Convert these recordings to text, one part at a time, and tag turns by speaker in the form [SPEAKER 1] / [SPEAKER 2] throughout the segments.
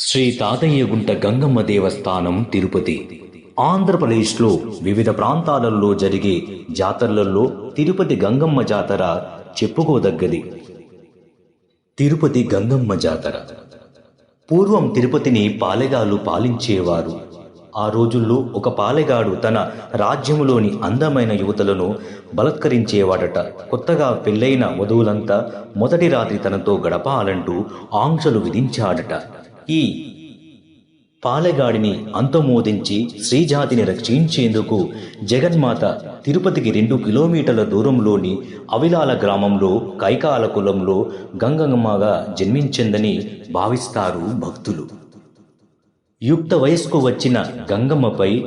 [SPEAKER 1] శ్రీ తాతయ్యగుంట గంగమ్మ దేవస్థానం తిరుపతి. ఆంధ్రప్రదేశ్లో వివిధ ప్రాంతాలలో జరిగే జాతరలలో తిరుపతి గంగమ్మ జాతర చెప్పుకోదగ్గది. తిరుపతి గంగమ్మ జాతర. పూర్వం తిరుపతిని పాలెగాలు పాలించేవారు. ఆ రోజుల్లో ఒక పాలెగాడు తన రాజ్యములోని అందమైన యువతలను బలత్కరించేవాడట. కొత్తగా పెళ్ళైన వధువులంతా మొదటి రాత్రి తనతో గడపాలంటూ ఆంక్షలు విధించాడట. ఈ పాలెగాడిని అంతమోదించి శ్రీజాతిని రక్షించేందుకు జగన్మాత తిరుపతికి రెండు కిలోమీటర్ల దూరంలోని అవిలాల గ్రామంలో కైకాల కులంలో గంగమ్మగా జన్మించిందని భావిస్తారు భక్తులు. యుక్త వయస్కు వచ్చిన గంగమ్మపై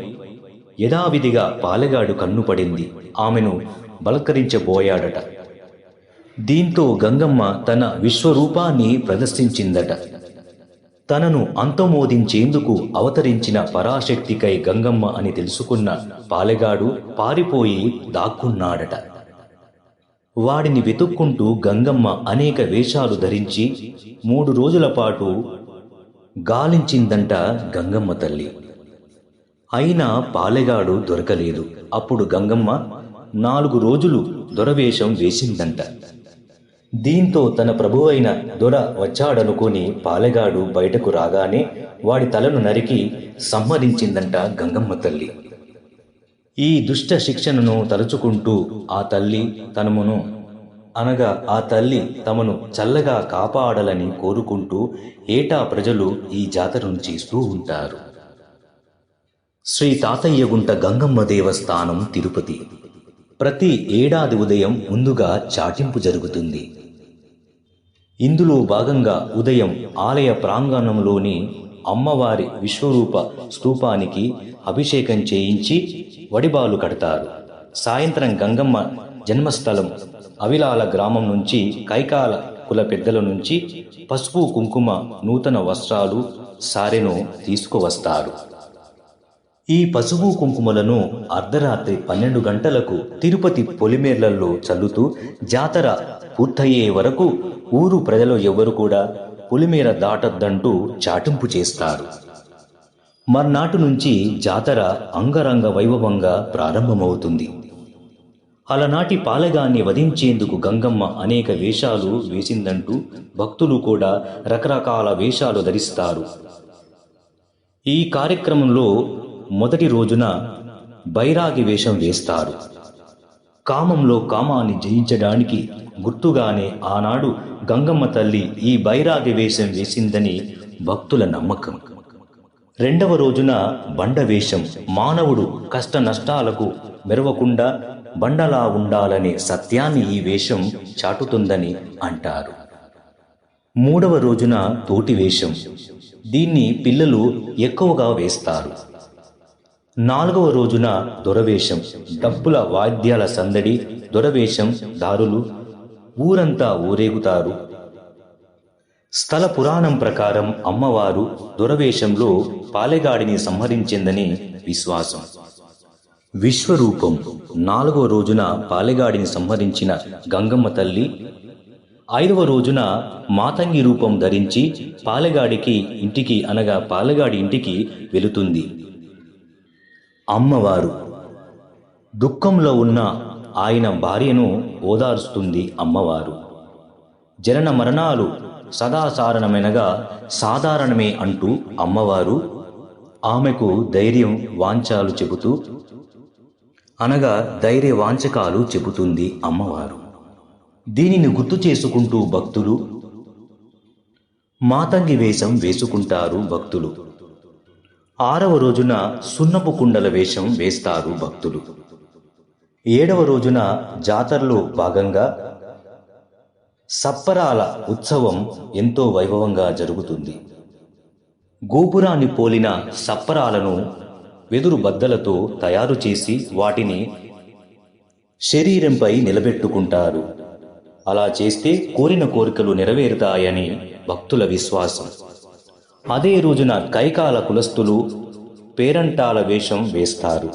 [SPEAKER 1] యథావిధిగా పాలెగాడు కన్నుపడింది ఆమెను బలకరించబోయాడట దీంతో గంగమ్మ తన విశ్వరూపాన్ని ప్రదర్శించిందట. తనను అంతమోదించేందుకు అవతరించిన పరాశక్తికై గంగమ్మ అని తెలుసుకున్న పాలెగాడు పారిపోయి దాక్కున్నాడట. వాడిని వెతుక్కుంటూ గంగమ్మ అనేక వేషాలు ధరించి మూడు రోజుల పాటు గాలించిందంట గంగమ్మ తల్లి. అయినా పాలెగాడు దొరకలేదు. అప్పుడు గంగమ్మ నాలుగు రోజులు దొరవేషం వేసిందంట. దీంతో తన ప్రభువైన దొర వచ్చాడనుకుని పాలెగాడు బయటకు రాగానే వాడి తలను నరికి సంహరించిందంట గంగమ్మ తల్లి. ఈ దుష్ట శిక్షణను తలుచుకుంటూ ఆ తల్లి తనమును అనగా ఆ తల్లి తమను చల్లగా కాపాడాలని కోరుకుంటూ ఏటా ప్రజలు ఈ జాతరను చేస్తూ ఉంటారు. శ్రీ తాతయ్యగుంట గంగమ్మ దేవస్థానం తిరుపతి. ప్రతి ఏడాది ఉదయం ముందుగా చాటింపు జరుగుతుంది. ఇందులో భాగంగా ఉదయం ఆలయ ప్రాంగణంలోని అమ్మవారి విశ్వరూప స్తూపానికి అభిషేకం చేయించి వడిబాలు కడతారు. సాయంత్రం గంగమ్మ జన్మస్థలం అవిలాల గ్రామం నుంచి కైకాల కుల పెద్దల నుంచి పసుపు కుంకుమ నూతన వస్త్రాలు సారెను తీసుకువస్తారు. ఈ పసుపు కుంకుమలను అర్ధరాత్రి పన్నెండు గంటలకు తిరుపతి పొలిమేర్లలో చల్లుతూ జాతర పూర్తయ్యే వరకు ఊరు ప్రజలు ఎవ్వరు కూడా పొలిమేర దాటద్దంటూ చాటింపు చేస్తారు. మర్నాటి నుంచి జాతర అంగరంగ వైభవంగా ప్రారంభమవుతుంది. అలనాటి పాలగాన్ని వధించేందుకు గంగమ్మ అనేక వేషాలు వేసిందంటూ భక్తులు కూడా రకరకాల వేషాలు ధరిస్తారు. ఈ కార్యక్రమంలో మొదటి రోజున బైరాగి వేషం వేస్తారు. కామంలో కామాన్ని జయించడానికి గుర్తుగానే ఆనాడు గంగమ్మ తల్లి ఈ బైరాగి వేషం వేసిందని భక్తుల నమ్మకం. రెండవ రోజున బండ వేషం మానవుడు కష్ట నష్టాలకు మెరవకుండా బండలా ఉండాలనే సత్యాన్ని ఈ వేషం చాటుతుందని అంటారు. మూడవ రోజున తోటి వేషం. దీన్ని పిల్లలు ఎక్కువగా వేస్తారు. నాలుగవ రోజున దొరవేషం డప్పుల వాద్యాల సందడి దొరవేషం దారులు ఊరంతా ఊరేగుతారు. స్థల పురాణం ప్రకారం అమ్మవారు దొరవేషంలో పాలెగాడిని సంహరించిందని విశ్వాసం. విశ్వరూపం నాలుగవ రోజున పాలెగాడిని సంహరించిన గంగమ్మ తల్లి ఐదవ రోజున మాతంగి రూపం ధరించి పాలెగాడికి ఇంటికి అనగా పాలెగాడి ఇంటికి వెళుతుంది. అమ్మవారు. దుఃఖంలో ఉన్న ఆయన భార్యను ఓదార్స్తుంది అమ్మవారు. జనన మరణాలు సదాసారణమైనగా సాధారణమే అంటూ అమ్మవారు ఆమెకు ధైర్యం వాంఛాలు చెబుతూ అనగా ధైర్య వాంఛకాలు చెబుతుంది అమ్మవారు. దీనిని గుర్తు చేసుకుంటూ భక్తులు మాతంగి వేషం వేసుకుంటారు భక్తులు. ఆరవ రోజున సున్నపు కుండల వేషం వేస్తారు భక్తులు. ఏడవ రోజున జాతరలో భాగంగా సప్పరాల ఉత్సవం ఎంతో వైభవంగా జరుగుతుంది. గోపురాన్ని పోలిన సప్పరాలను వెదురు బద్దలతో తయారు చేసి వాటిని శరీరంపై నిలబెట్టుకుంటారు. అలా చేస్తే కోరిన కోరికలు నెరవేరుతాయని భక్తుల విశ్వాసం. అదే రోజున కైకాల కులస్తులు పేరంటాల వేషం వేస్తారు.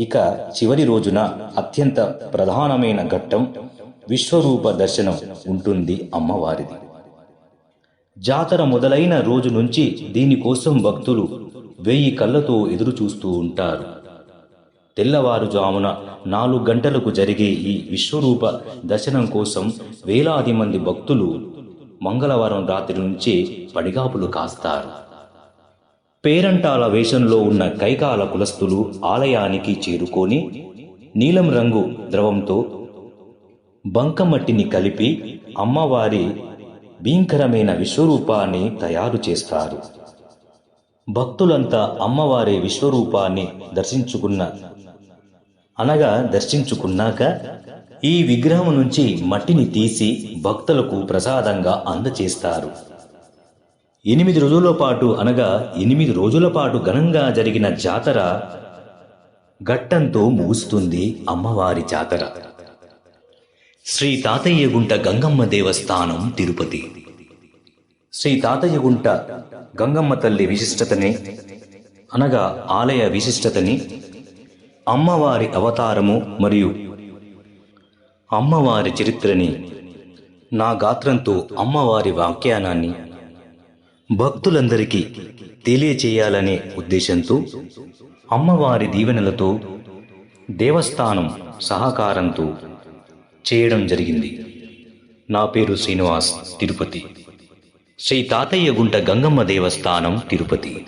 [SPEAKER 1] ఇక చివరి రోజున అత్యంత ప్రధానమైన ఘట్టం విశ్వరూప దర్శనం ఉంటుంది అమ్మవారిది. జాతర మొదలైన రోజు నుంచి దీనికోసం భక్తులు వెయ్యి కళ్ళతో ఎదురు చూస్తూ ఉంటారు. తెల్లవారుజామున నాలుగు గంటలకు జరిగే ఈ విశ్వరూప దర్శనం కోసం వేలాది మంది భక్తులు మంగళవారం రాత్రి నుంచి పడిగాపులు కాస్తారు. పేరంటాల వేషంలో ఉన్న కైకాల కులస్తులు ఆలయానికి చేరుకొని నీలం రంగు ద్రవంతో బంకమట్టిని కలిపి అమ్మవారి భీంకరమైన విశ్వరూపాన్ని తయారు చేస్తారు. భక్తులంతా అమ్మవారి విశ్వరూపాన్ని దర్శించుకున్న అనగా దర్శించుకున్నాక ఈ విగ్రహం నుంచి మట్టిని తీసి భక్తులకు ప్రసాదంగా అందచేస్తారు. ఎనిమిది రోజుల పాటు అనగా ఎనిమిది రోజుల పాటు ఘనంగా జరిగిన జాతర గట్టంతో ముగుస్తుంది అమ్మవారి జాతర. శ్రీ తాతయ్యగుంట గంగమ్మ దేవస్థానం తిరుపతి. శ్రీ తాతయ్యగుంట గంగమ్మ తల్లి విశిష్టతని అనగా ఆలయ విశిష్టతని అమ్మవారి అవతారము మరియు అమ్మవారి చరిత్రని నా గాత్రంతో అమ్మవారి వాఖ్యానాన్ని భక్తులందరికీ తెలియచేయాలనే ఉద్దేశంతో అమ్మవారి దీవెనలతో దేవస్థానం సహకారంతో చేయడం జరిగింది. నా పేరు శ్రీనివాస్ తిరుపతి. శ్రీ తాతయ్య గుంట గంగమ్మ దేవస్థానం తిరుపతి.